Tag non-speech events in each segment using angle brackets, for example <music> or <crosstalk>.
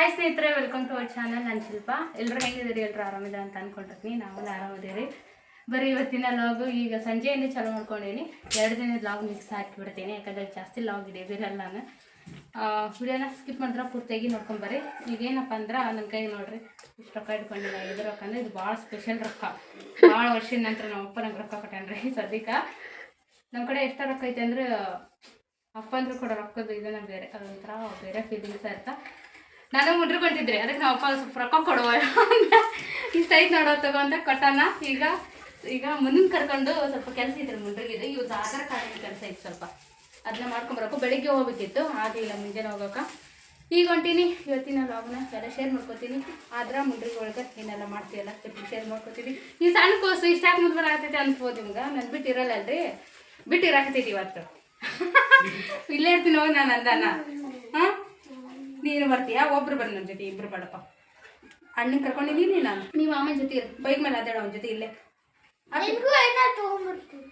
Hi ಸ್ನೇಹಿತರೆ welcome to our channel ನಾನು ಶಿಲ್ಪ. ಎಲ್ಲರೂ ಹೆಂಗಿದ್ದೀರಿ? ಎಲ್ಲರೂ ಆರಾಮಿದ್ದಾರೆ ಅಂತ ಅಂದ್ಕೊಂಡಿರ್ತೀನಿ ನಾವು ಆರಾಮಿದ್ದೀರಿ. ಬರೀ ಇವತ್ತಿನ ಲಾಗು ಈಗ ಸಂಜೆಯಿಂದ ಚಾಲೂ ಮಾಡ್ಕೊಂಡೀನಿ ಎರಡು ದಿನದ ಲಾಗ್ ಮಿಕ್ಸ್ ಹಾಕಿಬಿಡ್ತೀನಿ. ಯಾಕಂದರೆ ಜಾಸ್ತಿ ಲಾಗ್ ಇದೆ ನಾನು. ವಿಡಿಯೋನ ಸ್ಕಿಪ್ ಮಾಡಿದ್ರೆ ಪೂರ್ತಿಯಾಗಿ ನೋಡ್ಕೊಂಬರ್ರಿ. ಈಗೇನಪ್ಪ ಅಂದ್ರೆ ನನ್ನ ಕೈ ನೋಡ್ರಿ, ಇಷ್ಟು ರೊಕ್ಕ ಇಟ್ಕೊಂಡಿಲ್ಲ ಇದು ರೊಕ್ಕ ಅಂದ್ರೆ ಇದು ಭಾಳ ಸ್ಪೆಷಲ್ ರೊಕ್ಕ. ಭಾಳ ವರ್ಷದ ನಂತರ ನಮ್ಮ ಅಪ್ಪ ನಂಗೆ ರೊಕ್ಕ ಕೊಟ್ಟಾನ್ರಿ <laughs> ಸದ್ಯಕ್ಕೆ. ನಮ್ಮ ಕಡೆ ಎಷ್ಟು ರೊಕ್ಕ ಐತೆ ಅಂದ್ರೆ, ಅಪ್ಪ ಅಂದ್ರೆ ಕೂಡ ರೊಕ್ಕದ ಇದನ್ನ ಬೇರೆ, ಅದೊಂಥರ ಬೇರೆ ಫೀಲಿಂಗ್ಸ್ ಇರ್ತಾ. ನಾನು ಮುಡ್ರಿಕೊಂಡಿದ್ರಿ ಅದಕ್ಕೆ ನಾವು ಅಪ್ಪ ಸ್ವಲ್ಪ ರೊಕ್ಕ ಕೊಡುವ ಇಷ್ಟ ಐತೆ ನೋಡೋ ತಗೋ ಅಂತ ಕೊಟ್ಟಾನ. ಈಗ ಈಗ ಮುಂದಿನ ಕರ್ಕೊಂಡು ಸ್ವಲ್ಪ ಕೆಲಸ ಇದ್ರೆ ಮುಂಡ್ರಿಗಿದೆ ಇವತ್ತು ಆಧಾರ್ ಕಾರ್ಡ್ ಕೆಲಸ ಇತ್ತು ಸ್ವಲ್ಪ. ಅದನ್ನ ಮಾಡ್ಕೊಂಬರಕು ಬೆಳಿಗ್ಗೆ ಹೋಗ್ಬೇಕಿತ್ತು. ಆಗಲಿಲ್ಲ ಮುಂಜಾನೆ ಹೋಗೋಕೆ. ಈಗ ಹೊಂಟೀನಿ. ಇವತ್ತಿನ ಲಾಗ್ನ ಎಲ್ಲ ಶೇರ್ ಮಾಡ್ಕೊತೀನಿ. ಆದ್ರೆ ಮುಂಡ್ರಿಗೆ ಒಳಗೆ ಏನೆಲ್ಲ ಮಾಡ್ತೀವಲ್ಲ ಸ್ವಲ್ಪ ಶೇರ್ ಮಾಡ್ಕೋತೀನಿ. ಈ ಸಣ್ಣ ಕೋಸು ಇಷ್ಟಾಗಿ ಮುಂದೆ ಆಗ್ತೈತೆ ಅನ್ಸ್ಬೋದು ನಿಮ್ಗೆ? ನಾನು ಬಿಟ್ಟಿರಲ್ಲ ಅಲ್ರಿ. ಬಿಟ್ಟಿರಾಕತೈತಿ ಇವತ್ತು. <laughs> ಇಲ್ಲೇ ಇರ್ತೀನಿ ಹೋಗಿ ನಾನು ಅಂದಾನ. ನೀನು ಬರ್ತೀಯಾ? ಒಬ್ರು ಬರ್ ನನ್ನ ಜೊತೆ ಇಬ್ರು ಬೇಡಪ್ಪ. ಅಣ್ಣನ ಕರ್ಕೊಂಡಿದ್ದೀನಿ ನಾನು. ನೀವು ಅಮ್ಮನ ಜೊತೆ ಇರು. ಬೈಕ್ ಮೇಲೆ ಅದಾಡ ಅವನ ಜೊತೆ ಇಲ್ಲೇ.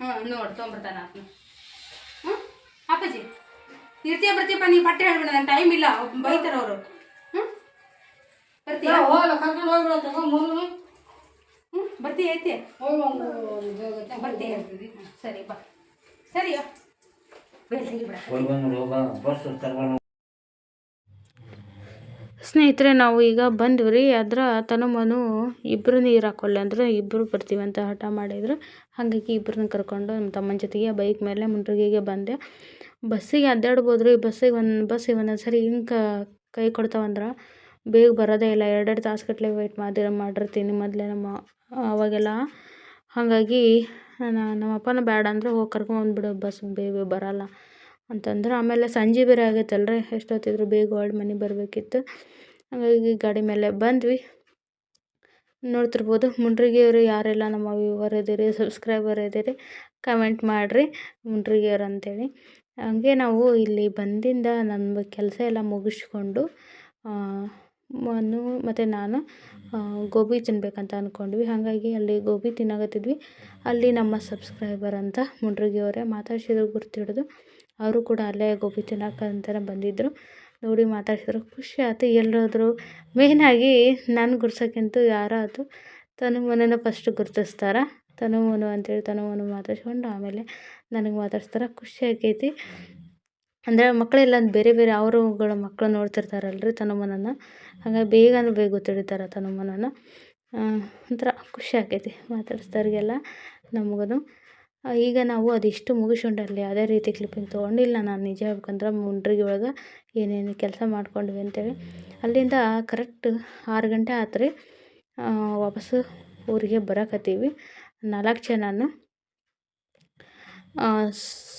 ಹಾಂ ನೋಡಿ ತೊಗೊಂಬರ್ತಾನ ಆತ್ನ ಹ್ಞೂ ಅಪ್ಪಾಜಿ ಇರ್ತೀಯ ಬರ್ತೀಯಪ್ಪ ನೀ ಪಟ್ಟೆ ಹೇಳ್ಬಿಡ ನನ್ನ ಟೈಮ್ ಇಲ್ಲ. ಬೈತಾರ ಅವರು. ಹ್ಞೂ ಬರ್ತೀಯಾ? ಹ್ಞೂ ಬರ್ತೀಯ ಐತಿ ಬರ್ತೀಯ? ಸರಿ ಬಾ. ಸರಿ ಬಸ್ ಬಿಡ ಸ್ನೇಹಿತರೆ, ನಾವು ಈಗ ಬಂದ್ವಿ ರೀ. ಅದ್ರ ತನುಮನು ಇಬ್ಬರು ನೀರು ಹಾಕೊಳ್ಳಿ ಅಂದ್ರೆ ಇಬ್ಬರು ಬರ್ತೀವಿ ಅಂತ ಹಠ ಮಾಡಿದ್ರು. ಹಾಗಾಗಿ ಇಬ್ಬರನ್ನ ಕರ್ಕೊಂಡು ನಮ್ಮ ತಮ್ಮನ ಜೊತೆಗೆ ಬೈಕ್ ಮೇಲೆ ಮುಂಡ್ರಿಗೆಗೆ ಬಂದೆ. ಬಸ್ಸಿಗೆ ಅಡ್ಡಾಡ್ಬೋದು ರೀ. ಬಸ್ಸಿಗೆ ಒಂದು, ಬಸ್ಸಿಗೆ ಒಂದೊಂದು ಸರಿ ಹಿಂಗೆ ಕೈ ಕೊಡ್ತಾವಂದ್ರೆ ಬೇಗ ಬರೋದೇ ಇಲ್ಲ. ಎರಡೆರಡು ತಾಸುಗಟ್ಲೆ ವೆಯ್ಟ್ ಮಾಡಿ, ಮಾಡಿರ್ತೀನಿ ಮೊದಲೇ ನಮ್ಮ ಅವಾಗೆಲ್ಲ. ಹಾಗಾಗಿ ನಮ್ಮಪ್ಪನ ಬೇಡ ಅಂದ್ರೆ ಹೋಗಿ ಕರ್ಕೊಂಬಂದ್ಬಿಡು ಬಸ್ ಬೇಗ ಬರೋಲ್ಲ. ಅಂತಂದ್ರೆ. ಆಮೇಲೆ ಸಂಜೆ ಬೇರೆ ಆಗೈತಲ್ರಿ ಎಷ್ಟೊತ್ತಿದ್ರು ಬೇಗ ಹೊಳ್ಳಿ ಮನೆ ಬರಬೇಕಿತ್ತು. ಹಾಗಾಗಿ ಗಾಡಿ ಮೇಲೆ ಬಂದ್ವಿ. ನೋಡ್ತಿರ್ಬೋದು, ಮುಂಡ್ರಿಗೆಯವರು ಯಾರೆಲ್ಲ ನಮ್ಮ ವ್ಯೂವರ್ ಇದ್ದೀರಿ, ಸಬ್ಸ್ಕ್ರೈಬರ್ ಇದ್ದೀರಿ, ಕಮೆಂಟ್ ಮಾಡಿರಿ ಮುಂಡ್ರಿಗೆಯವ್ರು ಅಂತೇಳಿ. ಹಂಗೆ ನಾವು ಇಲ್ಲಿ ಬಂದಿಂದ ನನ್ನ ಕೆಲಸ ಎಲ್ಲ ಮುಗಿಸ್ಕೊಂಡು ಮನು ಮತ್ತು ನಾನು ಗೋಬಿ ತಿನ್ಬೇಕಂತ ಅಂದ್ಕೊಂಡ್ವಿ ಹಾಗಾಗಿ ಅಲ್ಲಿ ಗೋಬಿ ತಿನ್ನಾಗತ್ತಿದ್ವಿ ಅಲ್ಲಿ ನಮ್ಮ ಸಬ್ಸ್ಕ್ರೈಬರ್ ಅಂತ ಮುಂಡ್ರಿಗೆಯವರೇ ಮಾತಾಡ್ಸಿದ್ರು ಗುರ್ತು ಅವರು ಕೂಡ ಅಲ್ಲೇ ಗೋಬಿ ತಿನ್ನಕ್ಕಂತಲೇ ಬಂದಿದ್ದರು. ನೋಡಿ ಮಾತಾಡ್ಸಿದ್ರು, ಖುಷಿ ಆಯ್ತು ಎಲ್ಲೋದ್ರು. ಮೇಯ್ನಾಗಿ ನಾನು ಗುರ್ಸೋಕ್ಕಿಂತ ಯಾರೋ ಆಯ್ತು ತನು ಮನನ ಫಸ್ಟ್ ಗುರ್ತಿಸ್ತಾರೆ. ತನು ಮನು ಅಂತೇಳಿ ತನು ಮನು ಮಾತಾಡ್ಸ್ಕೊಂಡು ಆಮೇಲೆ ನನಗೆ ಮಾತಾಡ್ಸ್ತಾರೆ, ಖುಷಿ ಆಗೈತಿ. ಅಂದರೆ ಮಕ್ಕಳೆಲ್ಲ ಬೇರೆ ಬೇರೆ ಅವರುಗಳ ಮಕ್ಕಳು ನೋಡ್ತಿರ್ತಾರಲ್ರಿ ರೀ ತನು ಮನನ ಹಾಗಾಗಿ ಬೇಗ ಅಂದ್ರೆ ಬೇಗ ಗೊತ್ತಿಡ್ತಾರೆ ತನು ಮನನ ಒಂಥರ ಖುಷಿ ಆಕೈತಿ ಮಾತಾಡ್ಸ್ದವ್ರಿಗೆಲ್ಲ ನಮಗೂ ಈಗ ನಾವು ಅದಿಷ್ಟು ಮುಗಿಸ್ಕೊಂಡು ಅಲ್ಲಿ ಅದೇ ರೀತಿ ಕ್ಲಿಪ್ಪಿಂಗ್ ತೊಗೊಂಡಿಲ್ಲ ನಾನು ನಿಜ ಹೇಳ್ಬೇಕಂದ್ರೆ ಮುಂಡ್ರಿಗೆ ಒಳಗೆ ಏನೇನು ಕೆಲಸ ಮಾಡ್ಕೊಂಡ್ವಿ ಅಂತೇಳಿ. ಅಲ್ಲಿಂದ ಕರೆಕ್ಟ್ ಆರು ಗಂಟೆ ಆತು ರೀ ವಾಪಸ್ಸು ಊರಿಗೆ ಬರಕತ್ತೀವಿ. ನಾಲ್ಕು ಜನನು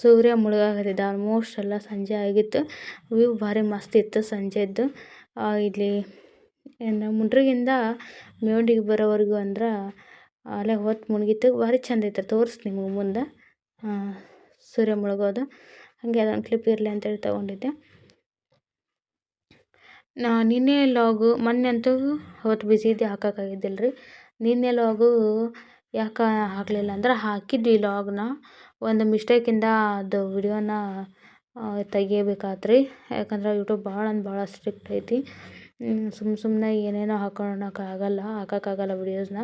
ಸೂರ್ಯ ಮುಳುಗಾಕತ್ತಿದ್ದ ಆಲ್ಮೋಸ್ಟ್ ಎಲ್ಲ ಸಂಜೆ ಆಗಿತ್ತು. ವ್ಯೂ ಭಾರಿ ಮಸ್ತ್ ಇತ್ತು ಸಂಜೆದ್ದು ಇಲ್ಲಿ ಮುಂಡ್ರಿಗಿಂದ ಮೇವಂಡಿಗೆ ಬರೋವರೆಗೂ ಅಂದ್ರೆ ಅಲ್ಲೇ ಹೊತ್ತು ಮುಳುಗಿತ್ತು ಭಾರಿ ಚಂದ ಐತೆ ತೋರಿಸ್ತೀನಿ ನಿಮಗೆ ಮುಂದೆ. ಸೂರ್ಯ ಮುಳುಗೋದು. ಹಾಗೆ ಅದೊಂದು ಕ್ಲಿಪ್ ಇರಲಿ ಅಂತೇಳಿ ತೊಗೊಂಡಿದ್ದೆ. ನಾ ನಿನ್ನೆ ಲಾಗು ಮೊನ್ನೆ ಅಂತೂ ಅವತ್ತು ಬಿಸಿ ಇದ್ದೆ ಹಾಕೋಕ್ಕಾಗಿದ್ದಿಲ್ಲ ರೀ ನಿನ್ನೆ ಲಾಗು ಯಾಕೆ ಹಾಕಲಿಲ್ಲ ಅಂದ್ರೆ ಹಾಕಿದ್ವಿ ಲಾಗ್ನ ಒಂದು ಮಿಸ್ಟೇಕಿಂದ ಅದು ವಿಡಿಯೋನ ತೆಗಿಬೇಕಾತು ರೀ ಯಾಕಂದ್ರೆ ಯೂಟ್ಯೂಬ್ ಭಾಳ ಅಂದ್ರೆ ಭಾಳ ಸ್ಟ್ರಿಕ್ಟ್ ಐತಿ. ಸುಮ್ಮ ಸುಮ್ಮನೆ ಏನೇನೋ ಹಾಕೊಳಕ್ಕಾಗಲ್ಲ ಹಾಕೋಕ್ಕಾಗಲ್ಲ ವಿಡಿಯೋಸ್ನ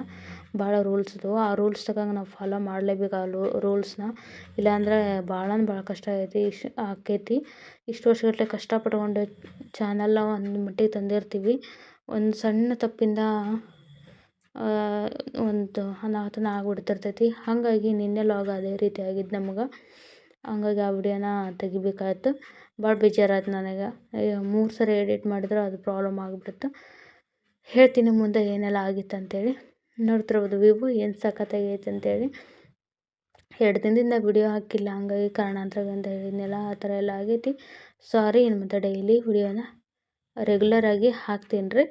ಭಾಳ ರೂಲ್ಸ್ ಇದ್ದವು ಆ ರೂಲ್ಸ್ ತಕ್ಕಂಗೆ ನಾವು ಫಾಲೋ ಮಾಡಲೇಬೇಕು ಆ ರೂಲ್ಸ್ನ ಇಲ್ಲಾಂದರೆ ಭಾಳ ಅಂದ್ರೆ ಭಾಳ ಕಷ್ಟ ಆಗೈತಿ. ಇಶ್ ಆಕ್ಕೈತಿ ಇಷ್ಟು ವರ್ಷಗಟ್ಟಲೆ ಕಷ್ಟಪಟ್ಕೊಂಡು ಚಾನಲ್ನ ಒಂದು ಮಟ್ಟಿಗೆ ತಂದಿರ್ತೀವಿ. ಒಂದು ಸಣ್ಣ ತಪ್ಪಿಂದ ಒಂದು ಅನಾಹುತನ ಆಗ್ಬಿಡ್ತಿರ್ತೈತಿ. ಹಾಗಾಗಿ ನಿನ್ನೆ ಲಾಗ್ ಅದೇ ರೀತಿ ಆಗಿದ್ದು ನಮ್ಗೆ. ಹಂಗಾಗಿ ಆ ವಿಡಿಯೋನ ತೆಗಿಬೇಕಾಯ್ತು. ಭಾಳ ಬೇಜಾರಾಯ್ತು ನನಗೆ. ಮೂರು ಸರಿ ಎಡಿಟ್ ಮಾಡಿದ್ರೆ ಅದು ಪ್ರಾಬ್ಲಮ್ ಆಗಿಬಿಡ್ತು. ಹೇಳ್ತೀನಿ ಮುಂದೆ ಏನೆಲ್ಲ ಆಗಿತ್ತು ಅಂತೇಳಿ ನೋಡ್ತಿರ್ಬೋದು ವಿವೋ ಏನು ಸಖತ್ತಾಗೈತೆ ಅಂತೇಳಿ. ಎರಡು ದಿನದಿಂದ ವಿಡಿಯೋ ಹಾಕಿಲ್ಲ. ಹಂಗಾಗಿ ಅಂತ ಹೇಳಿದ್ನಲ್ಲ, ಆ ಥರ ಎಲ್ಲ ಆಗೈತಿ. ಸಾರಿ ಇನ್ನು ಮತ್ತೆ ಡೈಲಿ ವಿಡಿಯೋನ ರೆಗ್ಯುಲರಾಗಿ ಹಾಕ್ತೀನಿ ರೀ.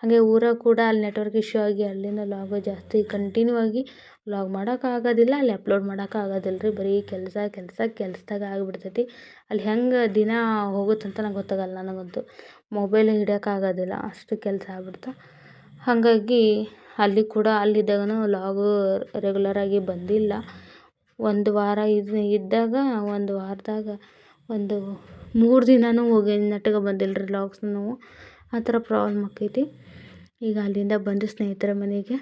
ಹಾಗೆ ಊರಾಗ ಕೂಡ ಅಲ್ಲಿ ನೆಟ್ವರ್ಕ್ ಇಶ್ಯೂ ಆಗಿ ಅಲ್ಲಿಂದ ಲಾಗು ಜಾಸ್ತಿ ಕಂಟಿನ್ಯೂ ಆಗಿ ವ್ಲಾಗ್ ಮಾಡೋಕ್ಕಾಗೋದಿಲ್ಲ ಅಲ್ಲಿ ಅಪ್ಲೋಡ್ ಮಾಡೋಕ್ಕಾಗೋದಿಲ್ಲ ರೀ. ಬರೀ ಕೆಲಸ ಕೆಲಸ, ಕೆಲಸದಾಗ ಆಗಿಬಿಡ್ತೈತಿ. ಅಲ್ಲಿ ಹೆಂಗೆ ದಿನ ಹೋಗುತ್ತಂತ ನಂಗೆ ಗೊತ್ತಾಗಲ್ಲ ನನಗಂತೂ. ಮೊಬೈಲ್ ಹಿಡಿಯೋಕ್ಕಾಗೋದಿಲ್ಲ ಅಷ್ಟು ಕೆಲಸ ಆಗ್ಬಿಡ್ತು. ಹಾಗಾಗಿ ಅಲ್ಲಿ ಕೂಡ ಅಲ್ಲಿದ್ದಾಗನೂ ಲಾಗು ರೆಗ್ಯುಲರಾಗಿ ಬಂದಿಲ್ಲ. ಒಂದು ವಾರ ಇದು ಇದ್ದಾಗ ಒಂದು ವಾರದಾಗ ಒಂದು ಮೂರು ದಿನವೂ ಹೋಗಿ ನೆಟ್ಟಗೆ ಬಂದಿಲ್ಲ ರೀ ಲಾಗ್ಸ್ನು ಆ ಥರ ಪ್ರಾಬ್ಲಮ್ ಆಕೈತಿ. ಈಗ ಅಲ್ಲಿಂದ ಬಂದು ಸ್ನೇಹಿತರ ಮನೆಗೆ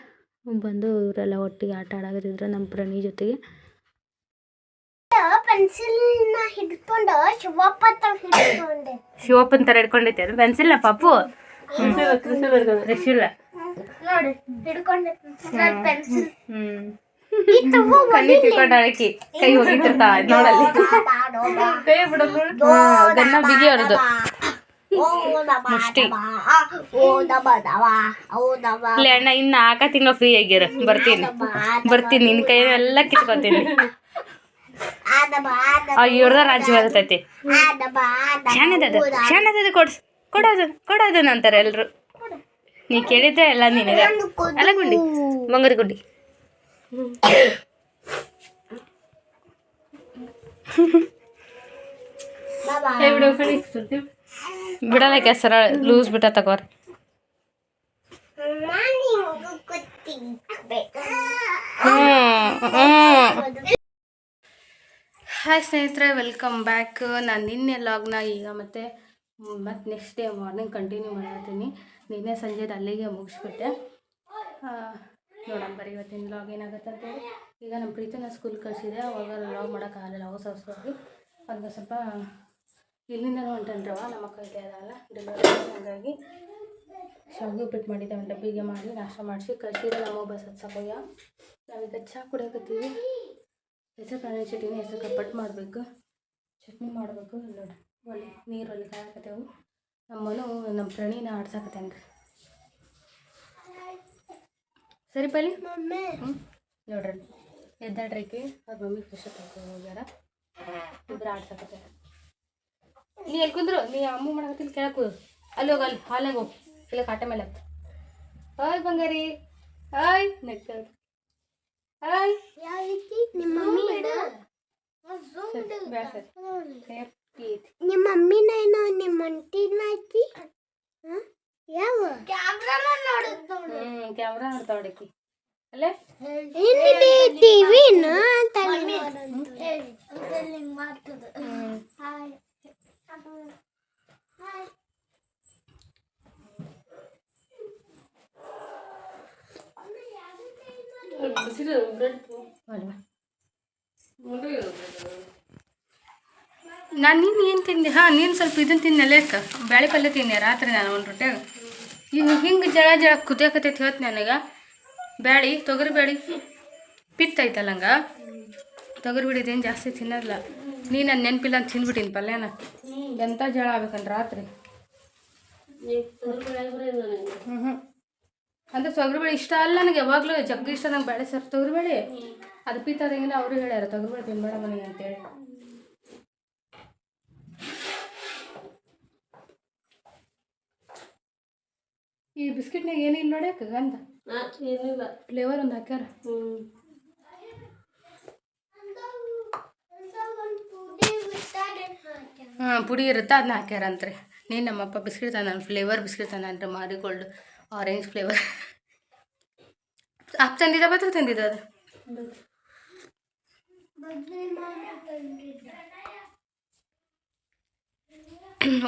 ಬಂದು ಇವರೆಲ್ಲ ಒಟ್ಟಿಗೆ ಆಟ ಆಡಾಕತ್ತಿದ್ರು ನಮ್ಮ ಪ್ರಾಣಿ ಜೊತೆಗೆ. ಪೆನ್ಸಿಲ್ನ ಹಿಡ್ಕೊಂಡು ಶಿವಪ್ಪ ಹಿಡ್ಕೊಂಡೆ. ಶಿವಪ್ಪನ ಥರ ಹಿಡ್ಕೊಂಡೈತೆ ಪೆನ್ಸಿಲ್ ಪಾಪು? ತ್ರಿಶೂಲ ನೋಡಿ ಹಿಡ್ಕೊಂಡೆ. ಪೆನ್ಸಿಲ್ ಕಣ್ಣಿ ಕೈ ನೋಡಲ್ಲಿ. ಕೈ ಬಿಡೋದು ಗನ್ನ ಬಿಗಿ ಅವ್ರದ್ದು. ಮುಷ್ಟಿ. ಇಲ್ಲಿ ಅಣ್ಣ ಇನ್ನ ನಾಲ್ಕ ತಿಂಗಳು ಫ್ರೀ ಆಗ್ಯಾರ ಬರ್ತೀನಿ. ಬರ್ತೀನಿ ನಿನ್ನ ಕೈಯೆಲ್ಲ ಕಿತ್ಕೊತೀನಿ. ಇವ್ರದ ರಾಜ್ಯ ಬರ್ತೈತಿ. ಕೊಡ್ಸ್. ಕೊಡೋದು ಕೊಡೋದು ಅಂತಾರೆ ಎಲ್ರು. ನೀ ಕೇಳಿದ್ರೆ ಎಲ್ಲ ನಿನಗೆ. ಅಲ್ಲ ಗುಂಡಿ ಬಂಗಾರ ಗುಂಡಿ. ಬಿಡಲ್ಲ ಕೆಸರ ಲೂಸ್ ಬಿಟ್ಟ ತಗೋರ್. ಹಾಯ್ ಸ್ನೇಹಿತರೆ ವೆಲ್ಕಮ್ ಬ್ಯಾಕ್ ನಾನು ನಿನ್ನೆ ಲಾಗ್ನ ಈಗ ಮತ್ತೆ ಮತ್ತು ನೆಕ್ಸ್ಟ್ ಡೇ ಮಾರ್ನಿಂಗ್ ಕಂಟಿನ್ಯೂ ಮಾಡತ್ತೀನಿ ನಿನ್ನೆ ಸಂಜೆ ಅಲ್ಲಿಗೆ ಮುಗಿಸ್ಬಿಟ್ಟೆ. ನೋಡೋಣ ಬರೀ ಇವತ್ತಿನ ಲಾಗ್ ಏನಾಗುತ್ತೆ ಅಂತೇಳಿ ಈಗ ನಮ್ಮ ಪ್ರೀತಿನ ಸ್ಕೂಲ್ ಕಳಿಸಿದೆ. ಅವಾಗ ಲಾಗ್ ಮಾಡೋಕ್ಕಾಗಲಿಲ್ಲ ಹೊಸ ಹೊಸದಾಗಿ ಅದನ್ನ ಸ್ವಲ್ಪ ಇಲ್ಲಿಂದನೂ ಹೊಂಟನ್ರವ ನಮ್ಮ ಇದೆ ಅದಲ್ಲ ಡೆಲಿವರಿ ಹಾಗಾಗಿ ಶಾವಿಗೆ ಉಪ್ಪಿಟ್ಟು ಮಾಡಿದ್ದೆ ಒಂದು ಡಬ್ಬಿಗೆ ಮಾಡಿ ನಾಷ್ಟ ಮಾಡಿಸಿ ಕಳಿಸಿದ್ರೆ ನಮ್ಮ ಬಸ್ ಹತ್ಸಕೋಯ್ಯ ನಾವೀಗ ಚಹಾ ಕುಡಿಯಕತ್ತೀವಿ. ಹೆಸರು ಕಾಳಿನ ಚಟ್ನಿ ಹೆಸರು ಕಪ್ಪಟ್ಟು ಮಾಡಬೇಕು. ಚಟ್ನಿ ಮಾಡಬೇಕು. ನೋಡಿ, ಒಳ್ಳೆ ಒಲಿ ಕಾಯಕತ್ತೇವು ನಮ್ಮನು ನಮ್ಮ ಪ್ರಣೀನ ಆಡ್ಸಾಕತ್ತೇನೆ ರೀ ಸರಿ ಪಲ್ಲಿ. ಹ್ಞೂ ನೋಡ್ರಿ. ಎದ್ದಾಡ್ರಿಕಿ. ಅವ್ರ ಮಮ್ಮಿ ಖುಷಿ ಅಪ್ ಹೋಗ್ಯಾರ. ಇದ್ರ ಆಡ್ಸಾಕತ್ತಾರ ನೀ ಎಲ್ಲಿ ಕುಂದ್ರು? ನೀ ಅಮ್ಮ ಮಾಡಕತ್ತಿಲ್ಲ ಕೇಳಕ್ಕೆ ಅಲ್ಲಿ ಹೋಗಿ ಅಲ್ಲಿ ಹಾಲಾಗ ಹೋಗಿ. ಇಲ್ಲ ಕಾಟ ಮೇಲೆ ಹತ್ತು ಹಾಯ್ ಬಂಗಾರಿ. ಹಾಯ್ ನೆಕ್ಕ. ಹಾಯ್ ನಿಮ್ಮ ಮಮ್ಮಿ ಬೇಡ ಸರಿ. ನಿಮ್ಮ ಮಮ್ಮಿನ ಏನೋ ನಿಮ್ಮ ಅಂಟಿನ ಐತಿ ಹ? ಯಾವ? ಕ್ಯಾಮ್ರಾನ ನೋಡುತ್ತ ಹ್ಞೂ ಕ್ಯಾಮ್ರಾ ನೋಡ್ತಾವ ಟಿವಿ ಅಲ್ಲೇ? ಏನಿದೆ ಟಿವಿನ ಅಂತ ನಾನು ನೀನು ಏನು ತಿಂದೆ? ಹಾಂ, ನೀನು ಸ್ವಲ್ಪ ಇದನ್ನು ತಿನ್ನೆ ಲೇಕ ಬ್ಯಾಳೆ ಪಲ್ಯ ತಿನ್ನೆ, ರಾತ್ರಿ ನಾನು ಒಂದು ರೊಟ್ಯಾಗ ಈಗ ಹಿಂಗೆ ಜಳ ಜಳ ಕುದಿಯಕತ್ತೈತಿ ಹೇಳ್ತು ನನಗೆ. ಬ್ಯಾಳಿ, ತೊಗರಿ ಬ್ಯಾಳಿ. ಪಿತ್ತೈತಲ್ಲ ಹಂಗೆ? ತೊಗರಿ ಬಿಡಿ ಇದೇನು ಜಾಸ್ತಿ ತಿನ್ನೋದಿಲ್ಲ ನೀ ನಾನು ನೆನಪಿಲ್ಲ ಅಂತ ತಿಂದ್ಬಿಟ್ಟಿನಿ ಪಲ್ಯನ. ಎಂಥ ಜಳ ಆಗ್ಬೇಕಂದ್ರೆ ರಾತ್ರಿ? ಹ್ಞೂ ಹ್ಞೂ ಅಂದ್ರೆ ತೊಗರಿಬೇಳೆ ಇಷ್ಟ ಅಲ್ಲ ನನಗೆ ಯಾವಾಗಲೂ. ಜಗ್ಗಿ ಇಷ್ಟ ನಂಗೆ ಬೇಳೆ ಸರ್ ತೊಗರಿಬೇಳೆ ಅದು ಪಿತ್ತ ಆದಂಗಿಲ್ಲ ಅವರು ಹೇಳ್ಯಾರ ತೊಗರಿಬೇಳೆ ತಿನ್ಬೇಡ ಮನೆಗೆ ಅಂತೇಳಿ. ಈ ಬಿಸ್ಕಿಟ್ನಾಗ ಏನಿಲ್ಲ ನೋಡ್ಯಾಕ ಗಂಧ? ಫ್ಲೇವರ್ ಒಂದು ಹಾಕ್ಯಾರ? ಹಾಂ ಪುಡಿ ಇರುತ್ತೆ ಅದನ್ನ ಹಾಕ್ಯಾರಂತ್ರಿ. ನೀನು ನಮ್ಮಪ್ಪ ಬಿಸ್ಕಿಟ್ ತಂದಾನ ಫ್ಲೇವರ್ ಬಿಸ್ಕಿಟ್ ತಂದಾನ್ರಿ ಮಾರಿಗೋಲ್ಡ್ ಆರೆಂಜ್ ಫ್ಲೇವರ್ ಆಪ್ ತಂದಿದ್ದ ಬತ್ರ ತಂದಿದ್ದ ಅದು.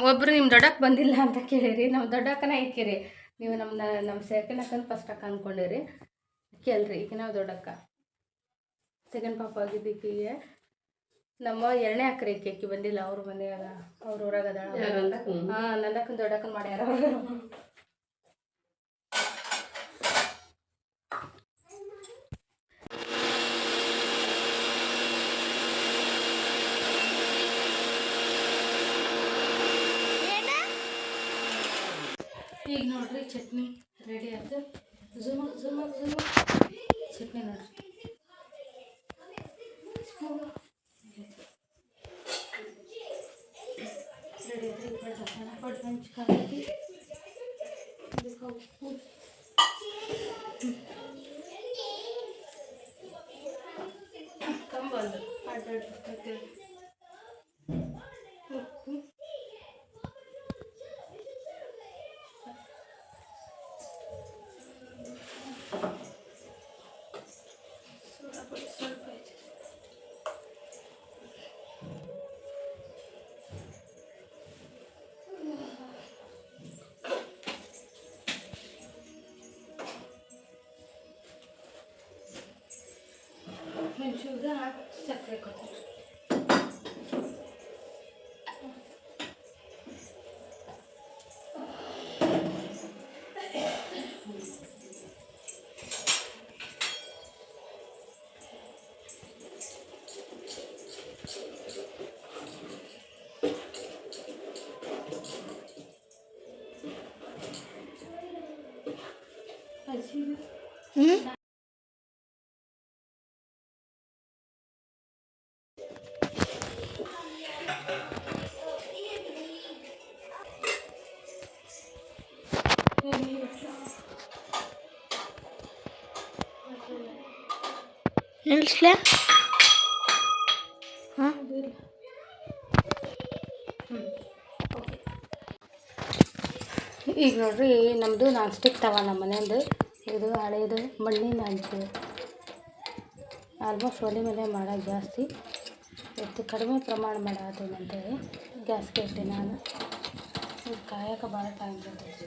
ಒಬ್ರು ನಿಮ್ಮ ದೊಡ್ಡಕ್ಕೆ ಬಂದಿಲ್ಲ ಅಂತ ಕೇಳಿರಿ ನಾವು ದೊಡ್ಡಕ್ಕನ ಇಕ್ಕಿರಿ ನೀವು ನಮ್ಮ ನಮ್ಮ ಸೆಕೆಂಡ್ ಅಕ್ಕನ ಫಸ್ಟ್ ಅಕ್ಕ ಅಂದ್ಕೊಂಡಿರಿ ಕೇಳ್ರಿ ಈಗ ನಾವು ದೊಡ್ಡಕ್ಕ ಸೆಕೆಂಡ್ ಪಾಪ ಆಗಿದ್ದು ಈಕಿಗೆ. ನಮ್ಮ ಎರಡನೇ ಅಕ್ಕರೆ ಈಕೆ ಅಕ್ಕಿ ಬಂದಿಲ್ಲ ಅವ್ರ ಮನೆಯಾಗ ಅವ್ರ ಊರಾಗ ಅದಾಳ. ಹಾಂ ನಂದಕ್ಕನ ದೊಡ್ಡಕ್ಕನ ಮಾಡ್ಯಾರ ಅವ್ರು ಈಗ ನೋಡ್ರಿ ಚಟ್ನಿ ರೆಡಿ ಆಯ್ತು ಝೂಮ್ ಝೂಮ್ ಝೂಮ್ ಚಟ್ನಿ ನೋಡ್ರಿ ರೆಡಿ ಆಯ್ತು ಈ ಕಡೆ ಹಾಕೋಣ ಕೊಟ್ಟು ಹಂಚ್ಕಾಕಿ ಇದಕ್ಕೆ ಉಪ್ಪು 就在俺吃饭。ನಿಲ್ಲಿಸ್ಲಾ? ಹಾಂ? ಈಗ ನೋಡ್ರಿ ನಮ್ಮದು ನಾನ್ ಸ್ಟಿಕ್ ತವ ನಮ್ಮ ಮನೆಯದು. ಇದು ಹಳೇದು, ಮಣ್ಣಿನ ಹಂಚು ಆಲ್ಮೋಸ್ಟ್ ಒಲೆ ಮೇಲೆ ಮಾಡೋದು ಜಾಸ್ತಿ. ಇತ್ತು ಕಡಿಮೆ ಪ್ರಮಾಣ ಮಾಡತ್ತೀನಿ ಅಂತೇಳಿ. ಗ್ಯಾಸ್ಗೆ ಇಟ್ಟೆ ನಾನು. ಕಾಯಕ್ಕೆ ಭಾಳ ಟೈಮ್ ಬರ್ತೈತಿ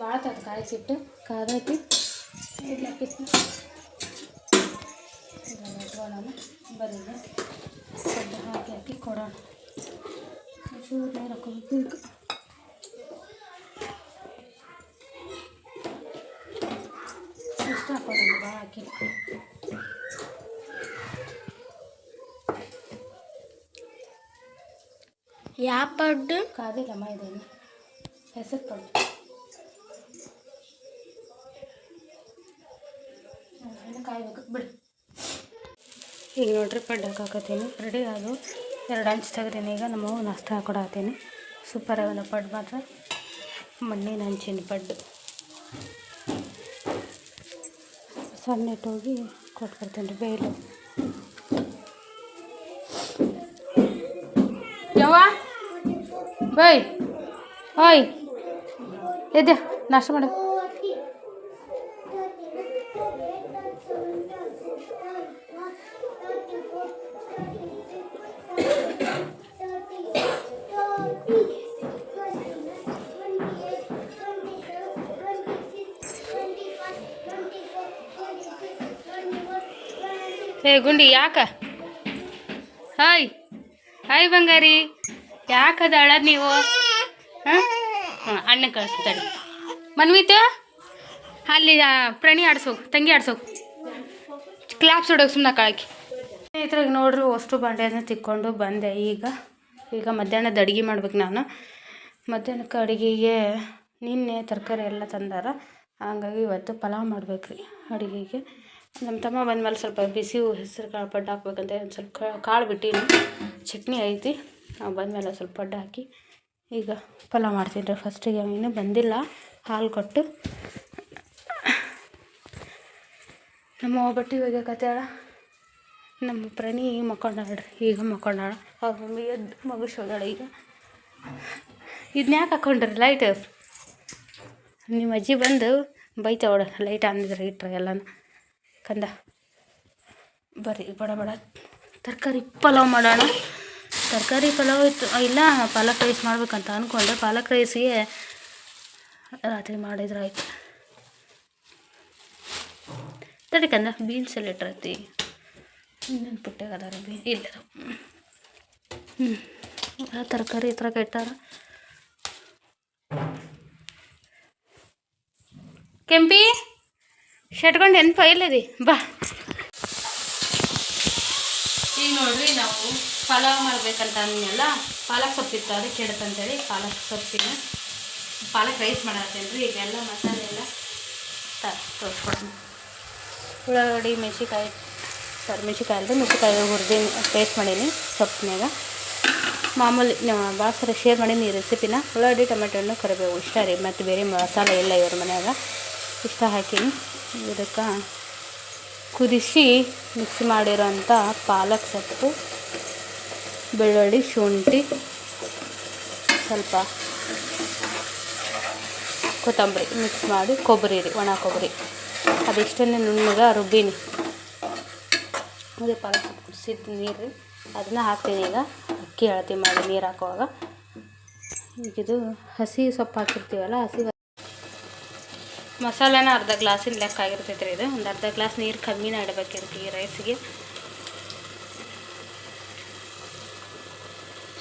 ಭಾಳ ತತ್ ಕಾಯಿಸಿಟ್ಟು ಕಾದೈತಿ ಇಲ್ಲ ಕಿತ್ತು ಬರೋದು ಸ್ವಲ್ಪ ಹಾಕಿ ಹಾಕಿ ಕೊಡೋಣ. ಚೂರು ನೀರು ಹಾಕೋಬೇಕು ಇಷ್ಟ ಹಾಕೋಣ ಭಾಳ ಹಾಕಿ. ಯಾವ ಪಡ್ಡು? ಕಾದಿಲ್ಲಮ್ಮ ಇದೇನು. ಹೆಸರು ಪಡ್ಡು. ಈಗ ನೋಡ್ರಿ ಪಡ್ಡು ಹಾಕಾಕತ್ತೀನಿ ರೆಡಿ ಅದು. ಎರಡು ಹಂಚು ತೆಗ್ದೀನಿ. ಈಗ ನಮ್ಮ ಅವ್ವ ನಾಷ್ಟ ಹಾಕೊಡತ್ತೀನಿ ಸೂಪರ್ ಆಗಲ್ಲ ಪಡ್ಡು ಮಾತ್ರ. ಮಣ್ಣಿನ ಹಂಚಿನ ಪಡ್ಡು ಸಣ್ಣ ಇಟ್ಟೋಗಿ ಕೊಟ್ಬಿಡ್ತೀನಿ ರೀ ಬೇಯ್ಲು. ಯವ್ವ? ಬೈ. ಓಯ್. ಎದ್ದೆ ನಾಷ್ಟ ಮಾಡು. ಏ, ಗುಂಡಿ, ಯಾಕ? ಹಾಯ್. ಹಾಯ್ ಬಂಗಾರಿ. ಯಾಕದ ಅಳದ್ ನೀವು? ಅಣ್ಣ ಕಳಿಸ್ತಾಳೆ ಮನ್ವಿತ, ಅಲ್ಲಿ ಪ್ರಣಿ ಆಡ್ಸೋಗು ತಂಗಿ ಆಡ್ಸೋಕ್ ಕ್ಲಾಪ್ಸ್ ಹೊಡೋಕೆ ಸುಮ್ಮನೆ ಕಳಕಿ. ಸ್ನೇಹಿತರಿಗೆ ನೋಡ್ರಿ ಅಷ್ಟು ಬಾಂಡೆನ ತಿಕ್ಕೊಂಡು ಬಂದೆ. ಈಗ ಈಗ ಮಧ್ಯಾಹ್ನದ ಅಡುಗೆ ಮಾಡ್ಬೇಕು ನಾನು. ಮಧ್ಯಾಹ್ನಕ್ಕೆ ಅಡುಗೆಗೆ ನಿನ್ನೆ ತರಕಾರಿ ಎಲ್ಲ ತಂದಾರ. ಹಂಗಾಗಿ ಇವತ್ತು ಪಲಾವ್ ಮಾಡ್ಬೇಕು ರೀ ಅಡುಗೆಗೆ. ನಮ್ಮ ತಮ್ಮ ಬಂದ್ಮೇಲೆ ಸ್ವಲ್ಪ ಬಿಸಿ ಹೆಸರು ಕಾಳು ಪಡ್ಡು ಹಾಕ್ಬೇಕಂತ ಒಂದು ಸ್ವಲ್ಪ ಕಾಳು ಬಿಟ್ಟಿನಿ. ಚಟ್ನಿ ಐತಿ. ನಾವು ಬಂದಮೇಲೆ ಸ್ವಲ್ಪ ಪಡ್ಡು ಹಾಕಿ ಈಗ ಪಲಾವ್ ಮಾಡ್ತೀನಿ ರೀ. ಫಸ್ಟಿಗೆ ಅವನು ಬಂದಿಲ್ಲ. ಹಾಲು ಕೊಟ್ಟು ನಮ್ಮ ಅವ್ವ ಇವಾಗ ಕತೆ ನಮ್ಮ ಪ್ರಣಿ ಮಕ್ಕೊಂಡಾಳ್ರಿ ಈಗ ಮಕ್ಕೊಂಡಾಳ. ಅವ್ರ ಮಮ್ಮಿ ಎದ್ದು ಮಗುಸ್ ಹೋಗ್ಯಾಳ ಈಗ. ಇದನ್ನ ಯಾಕೆ ಹಾಕೊಂಡ್ರಿ ಲೈಟ್ ನಿಮ್ಮ ಅಜ್ಜಿ ಬಂದು ಬೈತಾವಳ. ಲೈಟ್ ಅಂದಿದ್ರೆ ಇಟ್ರೆ ಎಲ್ಲನ. ಕಂದ. ಬರ್ರಿ, ಬಡ ಬಡ. ತರಕಾರಿ ಪಲಾವ್ ಮಾಡೋಣ. ತರಕಾರಿ ಪಲಾವ್ ಇತ್ತು. ಇಲ್ಲ, ಪಾಲಕ್ ರೈಸ್ ಮಾಡ್ಬೇಕಂತ ಅಂದ್ಕೊಂಡೆ ಪಾಲಕ್ ರೈಸ್ಗೆ ರಾತ್ರಿ ಮಾಡಿದ್ರೆ ಆಯ್ತು ತಡಿ ಕಂದ, ಬೀನ್ಸ್ ಎಲ್ಲ ಇಟ್ಟಿರ್ತಿ. ಇನ್ನೇನು ಪುಟ್ಟಾಗದಾರ ಬೀ ಇಲ್ಲ. ಹ್ಞೂ ತರಕಾರಿ ಈ ಥರ ಇಟ್ಟಾರ ಕೆಂಪಿ? ಶಟ್ಕೊಂಡು ಏನು ಪೈಲದಿ ಬಾ. ಈಗ ನೋಡ್ರಿ ನಾವು ಪಲಾವ್ ಮಾಡ್ಬೇಕಂತ ಅಂದ್ನಲ್ಲ, ಪಾಲಕ್ ಸೊಪ್ಪಿತ್ತು. ಅದಕ್ಕೆ ಹೇಳಿ ಪಾಲಕ್ ಸೊಪ್ಪಿನ, ಪಾಲಕ್ ರೈಸ್ ಮಾಡತ್ತೇನೆ ರೀ ಈಗೆಲ್ಲ ಮಸಾಲೆ ಎಲ್ಲ ತೋರಿಸ್ಕೊಡ್ತೀನಿ. ಉಳ್ಳಾಗಡ್ಡಿ ಮೆಣಸಿಕಾಯಿ ಸರ್ ಮೆಣಸಿಕಾಯಿ ಅಲ್ಲದೆ ಮೆಣಸಿಕಾಯಿ ಹುರಿದಿನ ಪೇಸ್ಟ್ ಮಾಡೀನಿ ಸೊಪ್ಪಿನಾಗ ಮಾಮೂಲಿ ಭಾಳ ಶೇರ್ ಮಾಡೀನಿ ಈ ರೆಸಿಪಿನ ಉಳ್ಳಾಗಡ್ಡಿ ಟೊಮೆಟೊ ಕರಿಬೇವು ಇಷ್ಟ ರೀ. ಮತ್ತು ಬೇರೆ ಮಸಾಲೆ ಎಲ್ಲ ಇವ್ರ ಮನೆಯಾಗ. ಇಷ್ಟ ಹಾಕೀನಿ. ಇದಕ್ಕೆ ಕುದಿಸಿ ಮಿಕ್ಸ್ ಮಾಡಿರೋಂಥ ಪಾಲಕ್ ಸೊಪ್ಪು, ಬೆಳ್ಳುಳ್ಳಿ, ಶುಂಠಿ, ಸ್ವಲ್ಪ ಕೊತ್ತಂಬರಿ ಮಿಕ್ಸ್ ಮಾಡಿ ಕೊಬ್ಬರಿ ರೀ, ಒಣ ಕೊಬ್ಬರಿ. ಅದಿಷ್ಟನ್ನೇ ನುಣ್ಣಗೆ ರುಬ್ಬಿನಿ. ಅದೇ ಪಾಲಕ್ ಸೊಪ್ಪು ಕುದಿಸಿದ ನೀರು ರೀ. ಅದನ್ನ ಹಾಕ್ತೀನಿ ಈಗ. ಅಕ್ಕಿ ಅಳತಿ ಮಾಡಿ ನೀರು ಹಾಕುವಾಗ. ಈಗ ಇದು ಹಸಿ ಸೊಪ್ಪು ಹಾಕಿರ್ತೀವಲ್ಲ, ಹಸಿ ಮಸಾಲಾನ ಅರ್ಧ ಗ್ಲಾಸಿನ ಲೆಕ್ಕ ಆಗಿರ್ತೈತೆ ರೀ ಇದು. ಒಂದು ಅರ್ಧ ಗ್ಲಾಸ್ ನೀರು ಕಮ್ಮಿನೇ ಇಡಬೇಕಿರ್ತೀವಿ ಈ ರೈಸಿಗೆ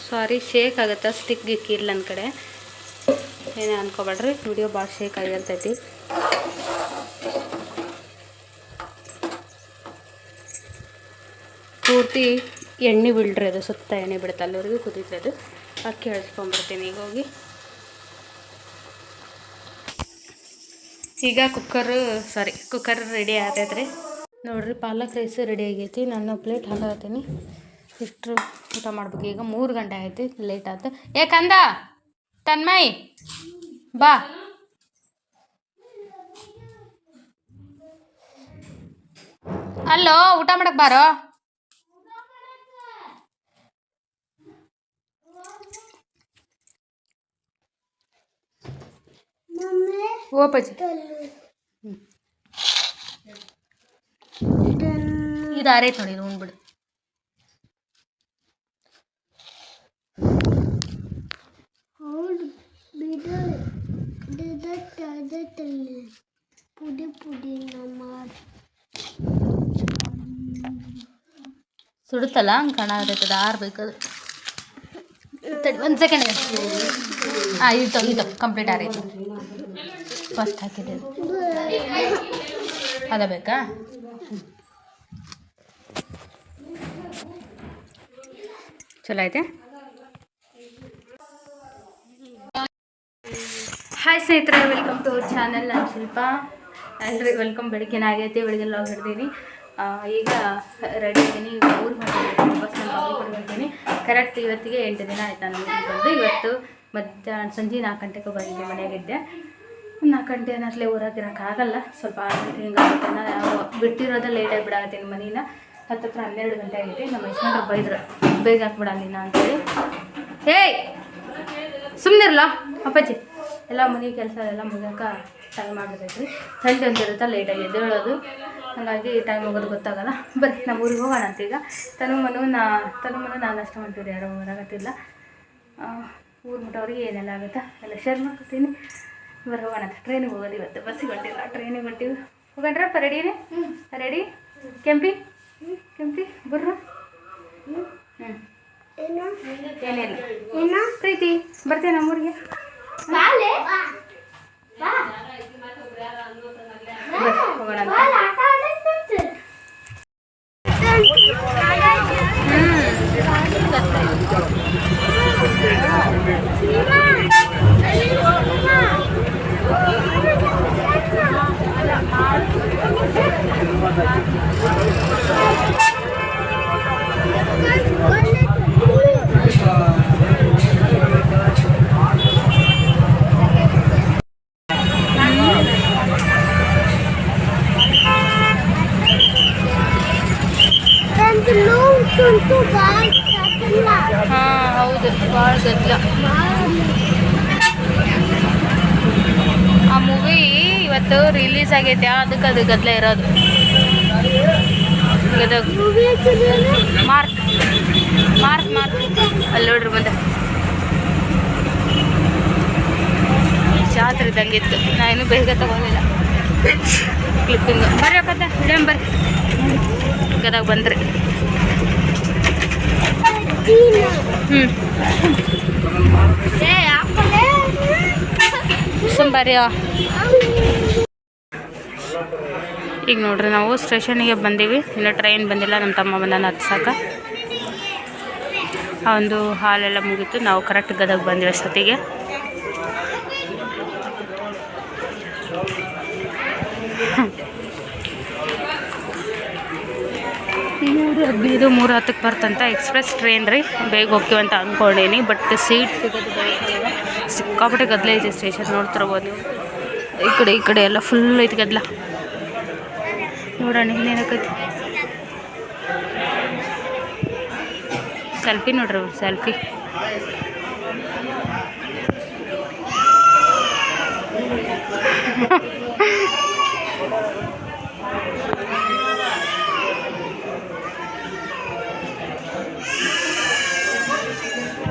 ಸಾರಿ ಶೇಕ್ ಆಗುತ್ತೆ? ಸ್ಟಿಕ್ ಗಿಕ್ಕಿಲ್ಲ ನನ್ನ ಕಡೆ. ಏನೇ ಅನ್ಕೋಬೇಡ್ರಿ ವಿಡಿಯೋ ಭಾಳ ಶೇಕ್ ಆಗಿರ್ತೈತಿ. ಪೂರ್ತಿ ಎಣ್ಣೆ ಬಿಡ್ರಿ ಅದು, ಸುತ್ತ ಎಣ್ಣೆ ಬಿಡುತ್ತೆ ಅಲ್ಲಿವರೆಗೂ ಕುದೀತದೆ ಅಕ್ಕಿ ಇಳಿಸ್ಕೊಂಡ್ಬರ್ತೀನಿ ಈಗ ಹೋಗಿ. ಈಗ ಕುಕ್ಕರು ಸಾರಿ ಕುಕ್ಕರ್ ರೆಡಿ ಆಗತೈತ್ರಿ ನೋಡ್ರಿ, ಪಾಲಕ್ ರೈಸ್ ರೆಡಿ ಆಗೈತಿ. ನಾನು ಪ್ಲೇಟ್ ಹಾಕತೀನಿ ಇಷ್ಟು ಊಟ ಮಾಡ್ಬೇಕು. ಈಗ ಮೂರು ಗಂಟೆ ಆಗೈತಿ ಲೇಟ್ ಆಯ್ತು ಏ, ಕಂದ! ತನ್ಮಯ್! ಬಾ. ಅಲ್ಲೋ, ಊಟ ಮಾಡಕ್ಕೆ ಬಾರೋ? ಮಮ್ಮಿ ಓ ಪಜ್ಜಿ ಇದು ಆರೈತೆ ನೋಡಿ ಇದು ಉಣ್ಬಿಡು ಹೌದು ಬಿಡ ಅದರಲ್ಲಿ ಪುಡಿ ಪುಡಿ ಮಾಡಿ ಸುಡುತ್ತಲ್ಲ ಹಂಗೆ ಕಾಣಾಗತ್ತೈತೆ ಅದು ಆರ್ಬೇಕದು ಒಂದು ಸೆಕೆಂಡ್ ಹಾಂ ಇದು ಕಂಪ್ಲೀಟ್ ಆರೈತೆ. ಫಸ್ಟ್ ಹಾಕಿದೆ ಅದ ಬೇಕಾ? ಚಲೋ ಐತೆ? ಹಾಯ್ ಸ್ನೇಹಿತರೆ ವೆಲ್ಕಮ್ ಟು ಅವರ್ ಚಾನಲ್ ನಾನು ಶಿಲ್ಪ ಅಲ್ರಿ ವೆಲ್ಕಮ್ ಬೆಳಗ್ಗೆನ ಆಗೈತಿ. ಬೆಳಗ್ಗೆ ಲಾಗ್ ಹಿಡ್ದೀನಿ ಈಗ ರೆಡಿ ಇದ್ದೀನಿ. ಊರಿಗೆ ಹೊರಟಿದ್ದೀನಿ ಬಸ್ ನಾನು ಕರೆಕ್ಟ್ ಇವತ್ತಿಗೆ ಎಂಟು ದಿನ ಆಯ್ತು ನಾನು ಬಂದು. ಇವತ್ತು ಮಧ್ಯಾಹ್ನ ಸಂಜೆ ನಾಲ್ಕು ಗಂಟೆಗೆ ಬಂದಿದ್ದೆ ಮನೆಯಾಗಿದ್ದೆ ನಾಲ್ಕು ಗಂಟೆ ಅನ್ನತ್ಲೆ ಊರಾಗಿರೋಕ್ಕಾಗಲ್ಲ ಸ್ವಲ್ಪ ನಾವು ಬಿಟ್ಟಿರೋದೇ ಲೇಟಾಗಿ ಬಿಡಾಕತ್ತೀನಿ ಮನೇನ. ಹತ್ತತ್ರ ಹನ್ನೆರಡು ಗಂಟೆ ಆಗೈತಿ ನಮ್ಮ ಯಜಮಾನ್ರು ಬೈದ್ರು, ಬೇಗ ಹಾಕ್ಬಿಡ ನೀನು ಅಂತೇಳಿ. ಹೇಯ್ ಸುಮ್ಮನಿರಲ್ಲ ಅಪ್ಪಾಜಿ. ಎಲ್ಲ ಮನೆ ಕೆಲಸ ಎಲ್ಲ ಮುಗಿಯೋಕ ಟೈಮ್ ಆಗ್ಬಿಟ್ಟೈತ್ರಿ ಸಂಜೆ ಅಂತಿರುತ್ತೆ ಇರುತ್ತೆ ಲೇಟಾಗಿ ಎದ್ದೇಳೋದು. ಹಾಗಾಗಿ ಟೈಮ್ ಹೋಗೋದು ಗೊತ್ತಾಗಲ್ಲ. ಬರೀ ನಮ್ಮ ಊರಿಗೆ ಹೋಗೋಣ ಅಂತ ಈಗ. ತನು ಮನು ನಾ, ತನು ಮನು ನಾನು ಅಷ್ಟು ಮಾಡ್ತೀವಿ ಯಾರೋ ಬರಾಗತ್ತಿಲ್ಲ ಊರು ಮುಟ್ಟೋರಿಗೆ ಏನೆಲ್ಲ ಆಗುತ್ತಾ ಎಲ್ಲ ಶೇರ್ ಮಾಡ್ಕೊತೀನಿ ಬರ್ರಿ ಹೋಗೋಣ ಟ್ರೈನಿಗೆ ಹೋಗೋದು ಇವತ್ತು. ಬಸ್ಸಿಗೆ ಹೊಂಟಿಲ್ಲ ಟ್ರೈನಿಗೆ ಹೊಂಟಿವಿ ಹೋಗಣ್ರಪ್ಪ ರೆಡಿನೇ ರೆಡಿ ಕೆಂಪಿ? ಕೆಂಪಿ? ಬರ್ರ? ಹ್ಞೂ ಏನು ಏನಿಲ್ಲ. ಏನು? ಪ್ರೀತಿ ಬರ್ತೀಯ ನಮ್ಮೂರಿಗೆ. ಹೋಗೋಣ ಅಂತ ಬಾಲ್ ಆಟ ಆಡಕ್ಕೆ ಒಂದು ಹಾಂ ಹೌದು ಭಾಳ ಗದ್ದಲ ಆ ಮೂವಿ ಇವತ್ತು ರಿಲೀಸ್ ಆಗೈತೆ ಅದಕ್ಕೆ ಅದು ಗದ್ದಲ ಇರೋದು. ಗದಗ. ಮಾರ್ಕ್. Mark mark. ಅಲ್ಲಿ ನೋಡ್ರಿ ಮುಂದೆ. ಜಾತ್ರೆ ಇದ್ದಂಗಿತ್ತು. ನಾ ಇನ್ನೂ ಬೇಗ ತಗೊಂಡಿಲ್ಲ ಕ್ಲಿಪ್ಪಿಂಗ್ ಬರ್ರಿ ಅಕ್ಕ ಹಿಡಿಯಂ ಬರ್ರಿ ಗದಗ ಬಂದ್ರಿ. ಸುಂಬರ್ಯ ಈಗ ನೋಡ್ರಿ ನಾವು ಸ್ಟೇಷನಿಗೆ ಬಂದೀವಿ. ಇನ್ನು ಟ್ರೈನ್ ಬಂದಿಲ್ಲ ನಮ್ಮ ತಮ್ಮ ಬಂದನ ಹತ್ಸಕ್ಕೆ ಆ ಒಂದು ಹಾಲೆಲ್ಲ ಮುಗೀತು. ನಾವು ಕರೆಕ್ಟ್ ಗದಗ ಬಂದಿವಿ ಅಷ್ಟೊತ್ತಿಗೆ ಮೂರು ಹದಿನೈದು ಮೂರು ಹತ್ತಕ್ಕೆ ಬರ್ತಂತ ಎಕ್ಸ್ಪ್ರೆಸ್ ಟ್ರೈನ್ ರೀ. ಬೇಗ ಹೋಗ್ತೀವಿ ಅಂತ ಅಂದ್ಕೊಂಡೀನಿ ಬಟ್ ಸೀಟ್ ಸಿಗೋದು ಸಿಕ್ಕಾಪಟ್ಟೆ ಗದ್ದಲ ಇದೆ ಸ್ಟೇಷನ್ ನೋಡ್ತಿರ್ಬೋದು. ಈ ಕಡೆ ಈ ಕಡೆ ಎಲ್ಲ ಫುಲ್ ಐತಿ ಗದ್ದಲ. ನೋಡೋಣ ಇನ್ನೇನಕ್ಕೈತಿ ಸೆಲ್ಫಿ ನೋಡ್ರಿ ಸೆಲ್ಫಿ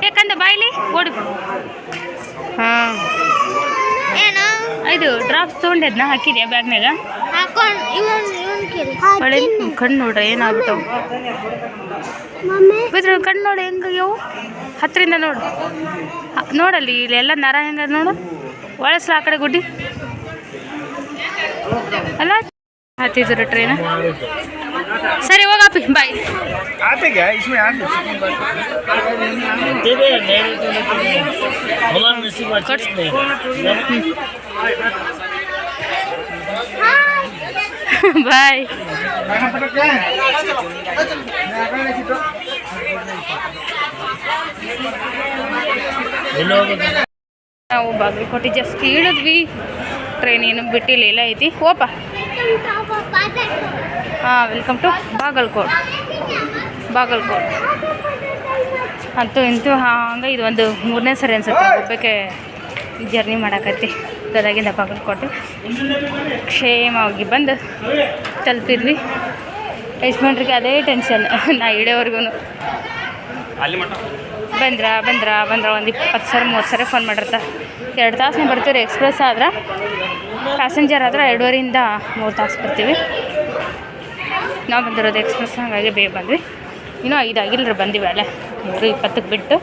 ಯಾಕಂದ ಹಾಂ. ಏನು? ಇದು ಡ್ರಾಪ್ಸ್ ತೊಗೊಂಡಿದ್ನ ಹಾಕಿದ್ಯಾ ಬ್ಯಾಗ್ನಾಗ ಹಾಕೊಂಡು ಇವನ್ ಇವನ್ ಕೇಳಿ. ಹೊಳೆ ಕಣ್ಣು ನೋಡ್ರಿ ಏನಾಗ್ಬಿಟ್ಟವು ಬಿದ್ರೆ ಕಣ್ಣು ನೋಡಿ ಹೆಂಗಾಗ್ಯವು ಹತ್ತರಿಂದ ನೋಡು. ನೋಡಲ್ಲಿ ನೋಡಲ್ಲಿ ಇಲ್ಲೆಲ್ಲ ನರ ಹೆಂಗದ ನೋಡು. ಒಳಸ್ಲ ಆ ಕಡೆ ಗುಡ್ಡಿ. ಅಲ್ಲ? ಹತ್ತಿದ್ರು ಟ್ರೈನ್ ಸರಿ ಹೋಗಪ್ಪಿ ಬಾಯ್ ಬಾಯ್. আমার মেশিন কাটস নেই ভাই ನಾವು ಬಾಗಲಕೋಟೆ ಜಸ್ಟ್ ಇಳಿದ್ವಿ ಟ್ರೈನ್ ಏನು ಬಿಟ್ಟಿಲ್ಲ ಐತಿ. ಹೋಪ. ಹಾಂ ವೆಲ್ಕಮ್ ಟು ಬಾಗಲ್ಕೋಟ್. ಬಾಗಲ್ಕೋಟ್. ಅಂತೂ ಇಂತೂ ಹಂಗೆ ಇದು ಒಂದು ಮೂರನೇ ಸರಿ ಅನ್ಸುತ್ತೆ. ಒಬ್ಬಕ್ಕೆ ಜರ್ನಿ ಮಾಡಾಕತ್ತಿ. ಗದಗಿಂದ ಕೊಟ್ಟು ಕ್ಷೇಮವಾಗಿ ಬಂದು ತಲುಪಿದ್ವಿ. ಯಜಮಾನ್ರಿಗೆ ಅದೇ ಟೆನ್ಷನ್ ನಾ ಇಡೋವರೆಗೂ ಬಂದ್ರ ಬಂದ್ರ ಬಂದ್ರ. ಒಂದು ಇಪ್ಪತ್ತು ಸರಿ ಮೂವತ್ತು ಸರಿ ಫೋನ್ ಮಾಡಿರ್ತ. ಎರಡು ತಾಸು ಬರ್ತೀವಿ ಎಕ್ಸ್ಪ್ರೆಸ್ ಆದ್ರೆ? ಪ್ಯಾಸೆಂಜರ್ ಆದ್ರೆ ಎರಡೂವರೆಯಿಂದ ಮೂರು ತಾಸು ಬರ್ತೀವಿ. ನಾವು ಬಂದಿರೋದು ಎಕ್ಸ್ಪ್ರೆಸ್ ಹಾಗಾಗಿ ಬೇಗ ಬಂದ್ವಿ. ಇನ್ನೂ ಐದಾಗಿಲ್ಲರಿ ಬಂದಿವಿ ಅಲ್ಲೇ. ಮೂರು ಇಪ್ಪತ್ತಕ್ಕೆ ಬಿಟ್ಟು.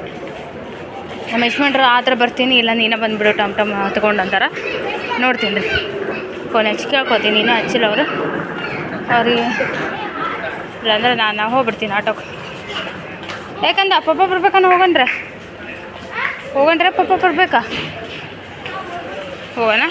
ನಮ್ಮ ಯಜಮಾನ್ರು ಆ ಥರ ಬರ್ತೀನಿ, ಇಲ್ಲ ನೀನೇ ಬಂದುಬಿಡು, ಟಮ್ ಟಮ್ ಹತ್ಕೊಂಡು ಅಂತಾರೆ. ನೋಡ್ತೀನಿ ರೀ. ಫೋನ್ ಹಚ್ಚಿ ಕೇಳ್ಕೊತೀನಿ, ನೀನು ಹಚ್ಚಿಲ್ಲ ಅವರು. ಅವ್ರಿಗೆ ಇಲ್ಲಾಂದ್ರೆ ನಾನು ಹೋಗ್ಬಿಡ್ತೀನಿ ಆಟೋಗೆ ಯಾಕಂದ್ರೆ ಅಪ್ಪಪ್ಪ ಬರ್ಬೇಕನ್ನ ಹೋಗಣ್ರೆ. ಹೋಗಣ್ರೆ ಪಪ್ಪ ಬರ್ಬೇಕಾ? ಹೋಗೋಣ.